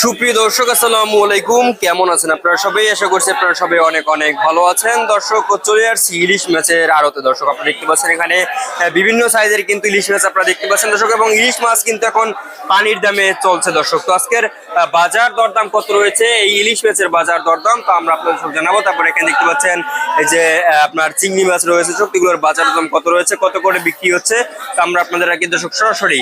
সুপ্রিয় দর্শক, আসসালামু আলাইকুম। কেমন আছেন আপনারা সবাই? আশা করছি আপনারা সবাই অনেক অনেক ভালো আছেন। দর্শক, চলে আসছি ইলিশ মাছের আড়তে। দর্শক, আপনারা দেখতে পাচ্ছেন এখানে বিভিন্ন সাইজের কিন্তু ইলিশ মাছ আপনারা দেখতে পাচ্ছেন। দর্শক, এবং ইলিশ মাছ কিন্তু এখন পানির দামে চলছে। দর্শক, তো আজকের বাজার দরদাম কত রয়েছে? এই ইলিশ মাছের বাজার দরদাম, তো আমরা আপনাদের সব জানাব। তারপরে এখানে দেখতে পাচ্ছেন, এই যে আপনার চিংড়ি মাছ রয়েছে সবগুলোর বাজার দাম কত রয়েছে, কত করে বিক্রি হচ্ছে, তো আমরা আপনাদের আর কি দর্শক সরাসরি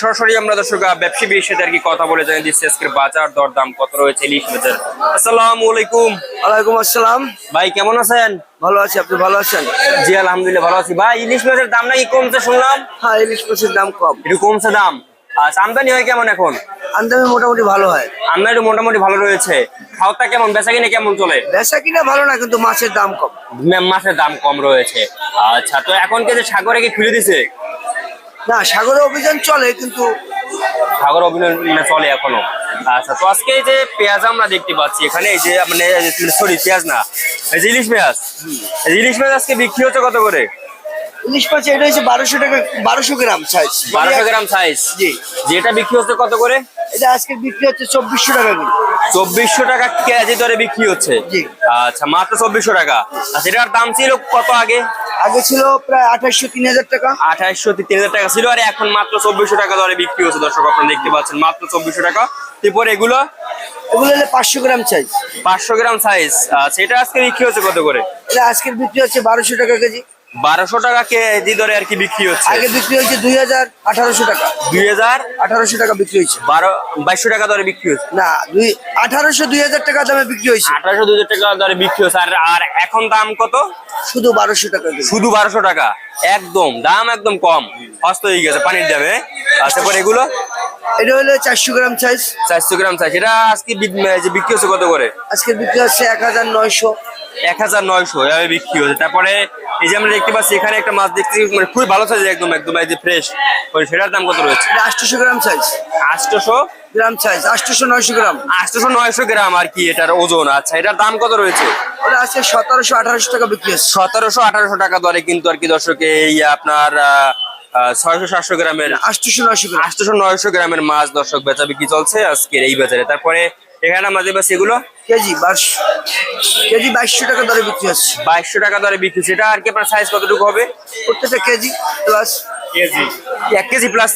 সরাসরি আমরা দর্শক ব্যবসায়ীর সাথে আর কি কথা বলে জানিয়ে দিচ্ছি আজকের বাজার দরদাম কত রয়েছে ইলিশ মাছের? আসসালামু আলাইকুম। ওয়ালাইকুম আসসালাম। ভাই কেমন আছেন? ভালো আছি আপনি ভালো আছেন? জি আলহামদুলিল্লাহ ভালো আছি। ভাই ইলিশ মাছের দাম নাকি কমছে শুনলাম? হ্যাঁ ইলিশ মাছের দাম কম। একটু কমছে দাম। আচ্ছা আমদানি হয় কেমন এখন? আমদানি মোটামুটি ভালো হয়। আমদানি মোটামুটি ভালো রয়েছে। খাওয়াটা কেমন? বেচা কিনে কেমন চলে? বেচা কিনা ভালো না কিন্তু মাছের দাম কম। মাছের দাম কম রয়েছে। আচ্ছা তো এখন কি যে সাগরে কি খুলে দিছে? না সাগরে অভিযান চলে কিন্তু সাগর অভিনয় মানে চলে এখনও। আচ্ছা তো আজকে এই যে পেঁয়াজ আমরা দেখতে পাচ্ছি এখানে এই যে মানে সরি পেঁয়াজ না এই যে ইলিশ পেঁয়াজ। ইলিশ পেঁয়াজ আজকে বিক্রি হচ্ছে কত করে? ইলিশ মাছ এটা হচ্ছে বারোশো টাকা বারোশো গ্রাম সাইজ বারোশো গ্রাম সাইজ জি। যেটা বিক্রি হচ্ছে কত করে? এটা আজকে বিক্রি হচ্ছে চব্বিশশো টাকা করে। চব্বিশশো টাকা কেজি দরে বিক্রি হচ্ছে। আচ্ছা মাত্র চব্বিশশো টাকা। আচ্ছা এটার দাম ছিল কত আগে? আগে ছিল প্রায় আঠাশশো তিন হাজার টাকা। আঠাশশো তিন হাজার টাকা ছিল আর এখন মাত্র চব্বিশশো টাকা দরে বিক্রি হচ্ছে দর্শক আপনারা দেখতে পাচ্ছেন মাত্র চব্বিশশো টাকা। এরপর এগুলো? এগুলো হলে পাঁচশো গ্রাম সাইজ পাঁচশো গ্রাম সাইজ আচ্ছা এটা আজকে বিক্রি হচ্ছে কত করে? আজকে আজকের বিক্রি হচ্ছে বারোশো টাকা কেজি। বারোশো টাকা কেজি দরে আর কি বিক্রি হচ্ছে? আগে বিক্রি হচ্ছে দুই হাজার আঠারোশো টাকা। দুই হাজার আঠারোশো টাকা বিক্রি হয়েছে। বারো বাইশশো টাকা দরে বিক্রি হচ্ছে। না দুই আঠারোশো দুই হাজার টাকা দামে বিক্রি হয়েছে। আঠারোশো দুই হাজার টাকা দরে বিক্রি হচ্ছে। আর আর এখন দাম কত? শুধু বারোশো টাকা শুধু বারোশো টাকা। একদম দাম একদম কম। হস্ত হয়ে গেছে পানির দামে। আচ্ছা পর এগুলো? এটা হলো চারশো গ্রাম সাইজ চারশো গ্রাম চাই এটা আজকে বিক্রি হচ্ছে কত করে? আজকে বিক্রি হচ্ছে এক হাজার নয়শো। এক হাজার নয়শো এভাবে বিক্রি হচ্ছে তারপরে এই যে আমরা দেখতে পাচ্ছি এখানে একটা মাছ দেখছি মানে খুবই ভালো সাইজ একদম একদম এই যে ফ্রেশ ওই সেটার দাম কত রয়েছে? আটশোশো গ্রাম সাইজ আটশোশো? গ্রাম সাইজ আটশোশো নয়শো গ্রাম। আটশোশো নয়শো গ্রাম আর কি এটার ওজন। আচ্ছা এটার দাম কত রয়েছে? ওটা আজকে সতেরোশো আঠারোশো টাকা বিক্রি হচ্ছে। সতেরোশো আঠারোশো টাকা দরে কিন্তু আর কি দর্শক এই আপনার ছয়শো সাতশো গ্রামের আটশোশো নয়শো গ্রাম। আটশোশো নয়শো গ্রামের মাছ দর্শক বেচা বিক্রি চলছে আজকের এই বাজারে। তারপরে এখানে মাঝে বাস এগুলো কেজি বাইশশো কেজি বাইশশো টাকা দরে বিক্রি হচ্ছে। বাইশশো টাকা দরে বিক্রি সেটা আর কি আপনার সাইজ কতটুকু হবে? প্রত্যেকটা K G plus K G. এক কেজি প্লাস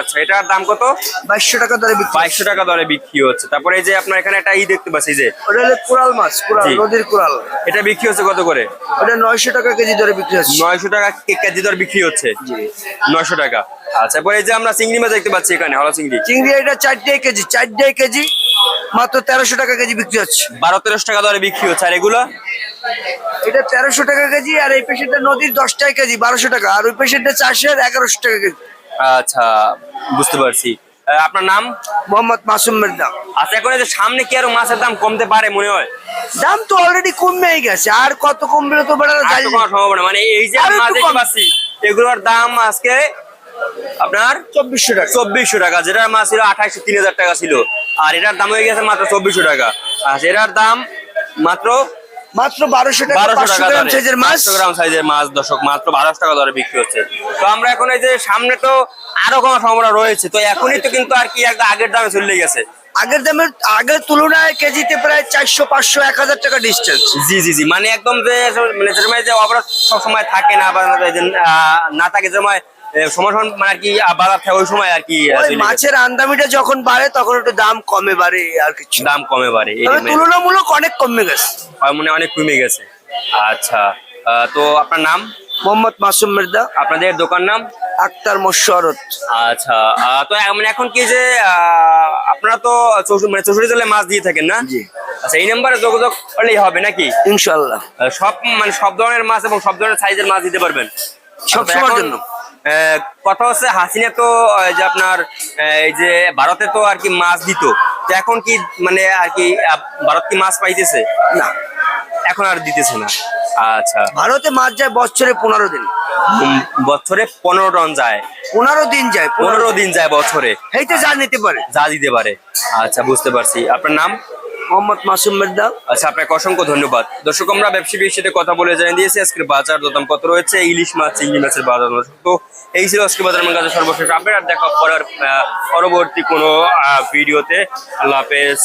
আচ্ছা এটার দাম কত? বাইশশো টাকা দরে বিক্রি বাইশশো টাকা দরে বিক্রি হচ্ছে। তারপরে এই যে আপনার এখানে একটা ই দেখতে পাচ্ছি যে ওটা হলো কোরাল মাছ কোরাল নদীর কোরাল এটা বিক্রি হচ্ছে কত করে? ওটা নয়শো টাকা কেজি দরে বিক্রি হচ্ছে। নয়শো টাকা কেজি দর বিক্রি হচ্ছে? নয়শো টাকা। আচ্ছা এই যে আমরা চিংড়ি মাছ দেখতে পাচ্ছি এখানে হলো চিংড়ি। চিংড়ি এটা চারটে কেজি চারটে কেজি মাত্র তেরোশো টাকা কেজি বিক্রি হচ্ছে। বারো তেরোশো টাকা দরে বিক্রি হচ্ছে। আর এগুলো? এটা তেরোশো টাকা কেজি আর এই পেশেন্টটা নদীর দশটায় কেজি বারোশো টাকা। আর ওই পেশেন্টটা চারশের এগারোশো টাকা কেজি। আচ্ছা বুঝতে পারছি। আপনার নাম? মোহাম্মদ মাসুম মির্জা। আচ্ছা এখন এই যে সামনে কি আরও মাছের দাম কমতে পারে মনে হয়? দাম তো অলরেডি কমে গেছে। আর কত কমবে তো বেড়া জানি তো কোনো সম্ভাবনা। মানে এই যে মাছ দেখতে পাচ্ছি এগুলোর দাম আজকে আপনার চব্বিশশো টাকা। চব্বিশশো টাকা যেটার মাছ ছিল আঠাইশো তিন হাজার টাকা ছিল। আর এটার দাম হয়ে গেছে মাত্র চব্বিশশো টাকা। আর এটার দাম মাত্র মাত্র বারোশো টাকা বারোশো টাকা সাইজের মাছ। গ্রাম সাইজের মাছ দশক মাত্র বারোশো টাকা দরে বিক্রি হচ্ছে। তো আমরা এখন এই যে সামনে তো আরও কোনো সম্ভাবনা রয়েছে তো এখনই তো কিন্তু আর কি একটা আগের দামে চলে গেছে। আগের দামের আগের তুলনায় কেজিতে প্রায় চারশো পাঁচশো এক হাজার টাকা ডিস্টেন্স জি জি জি মানে একদম যে মানে যে সময় যে সব সময় থাকে না বা না থাকে যে সময় সময় সময় মানে আর কি বাজার থাকে ওই সময় আর কি। মাছের আমদামিটা যখন বাড়ে তখন একটু দাম কমে বাড়ে আর কিছু দাম কমে বাড়ে। তুলনামূলক অনেক কমে গেছে। মনে অনেক কমে গেছে। আচ্ছা তো আপনার নাম? মোহাম্মদ মাসুম মির্জা। আপনাদের দোকান নাম? আক্তার মোশারত আচ্ছা তো মানে এখন কি যে আহ, আপনারা তো মানে চৌষট্টি জেলায় মাছ দিয়ে থাকেন না? আচ্ছা এই নাম্বারে যোগাযোগ করলেই হবে নাকি? ইনশাল্লাহ সব মানে সব ধরনের মাছ এবং সব ধরনের সাইজের মাছ দিতে পারবেন। সব আচ্ছা, সময়ের জন্য। কথা হচ্ছে হাসিনা তো যে আপনার এই যে ভারতে তো আর কি মাছ দিত তো এখন কি মানে আর কি ভারত কি মাছ পাইতেছে? না। এখন আর দিতেছে না। আচ্ছা। ভারতে মাছ যায় বছরে পনেরো দিন। বছরে পনেরো টন যায়। পনেরো দিন যায় পনেরো দিন। যায় বছরে। এইতে যা নিতে পারে। যা দিতে পারে। আচ্ছা বুঝতে পারছি। আপনার নাম? মোহাম্মদ মাসুম মের্দা। আচ্ছা আপনাকে অসংখ্য ধন্যবাদ। দর্শক, আমরা ব্যবসায়ীর সাথে কথা বলে জানিয়ে দিয়েছি, আজকের বাজার দরদাম কত রয়েছে? ইলিশ মাছ, চিংড়ি মাছের বাজার। তো এই ছিল আজকে বাজার আমার কাছে সর্বশেষ আপডেট। আর দেখা পড়ার পরবর্তী কোনো ভিডিওতে, আল্লাহ হাফেজ।